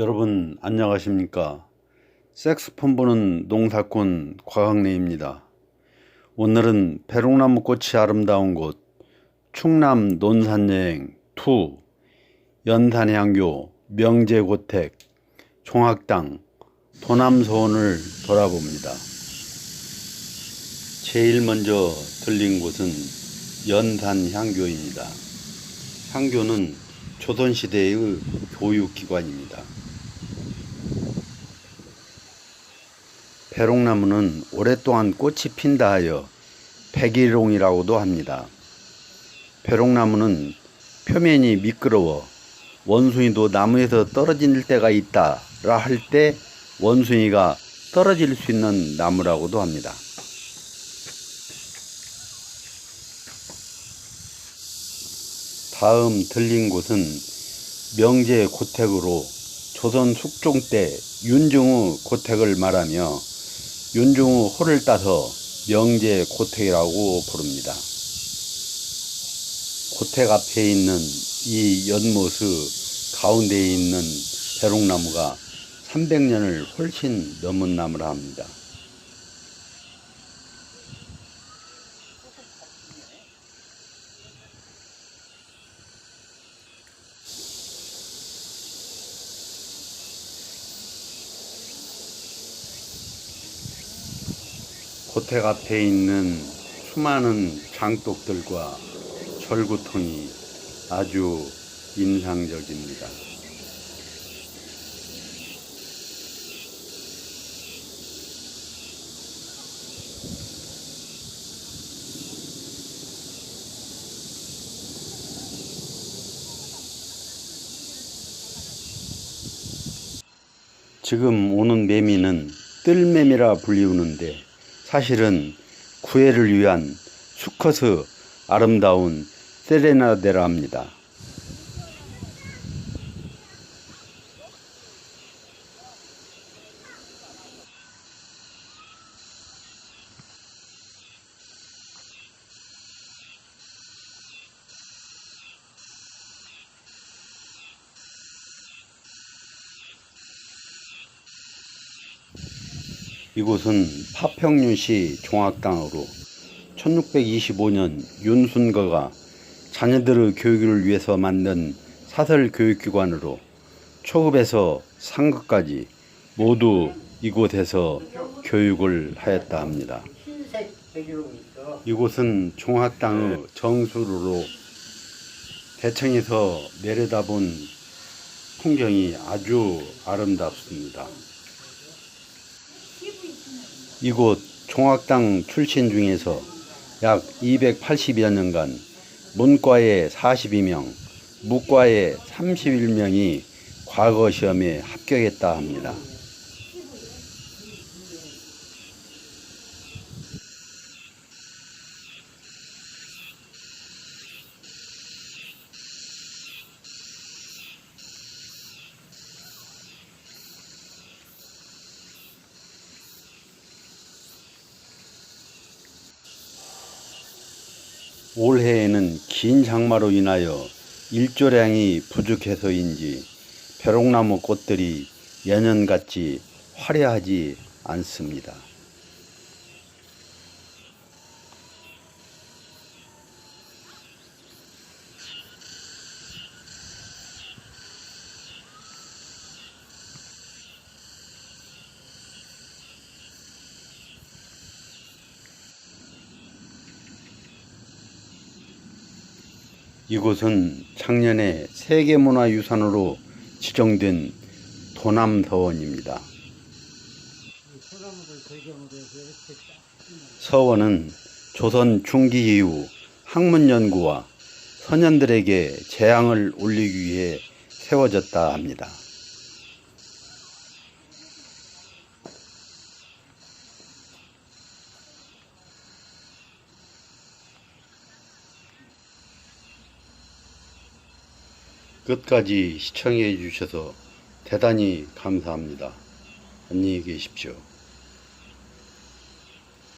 여러분 안녕하십니까? 색스폰 보는 농사꾼 과강래입니다. 오늘은 배롱나무 꽃이 아름다운 곳 충남 논산 여행 2 연산향교 명제고택 종학당 도남서원을 돌아봅니다. 제일 먼저 들린 곳은 연산향교입니다. 향교는 조선시대의 교육기관입니다. 배롱나무는 오랫동안 꽃이 핀다 하여 백일홍이라고도 합니다. 배롱나무는 표면이 미끄러워 원숭이도 나무에서 떨어질 때가 있다라 할 때 원숭이가 떨어질 수 있는 나무라고도 합니다. 다음 들린 곳은 명제 고택으로 조선 숙종 때 윤중우 고택을 말하며 윤중우 호를 따서 명제 고택이라고 부릅니다. 고택 앞에 있는 이 연못의 가운데에 있는 배롱나무가 300년을 훨씬 넘은 나무라 합니다. 고택 앞에 있는 수많은 장독들과 절구통이 아주 인상적입니다. 지금 오는 매미는 뜰매미라 불리우는데 사실은 구애를 위한 수컷의 아름다운 세레나데라 합니다. 이곳은 파평윤시 종학당으로 1625년 윤순거가 자녀들의 교육을 위해서 만든 사설 교육기관으로 초급에서 상급까지 모두 이곳에서 교육을 하였다 합니다. 이곳은 종학당의 정수로로 대청에서 내려다본 풍경이 아주 아름답습니다. 이곳 종학당 출신 중에서 약 280여 년간 문과에 42명, 무과에 31명이 과거 시험에 합격했다 합니다. 올해에는 긴 장마로 인하여 일조량이 부족해서인지 벼롱나무 꽃들이 예년같이 화려하지 않습니다. 이곳은 작년에 세계문화유산으로 지정된 도남서원입니다. 서원은 조선 중기 이후 학문 연구와 선현들에게 재앙을 올리기 위해 세워졌다 합니다. 끝까지 시청해 주셔서 대단히 감사합니다. 안녕히 계십시오.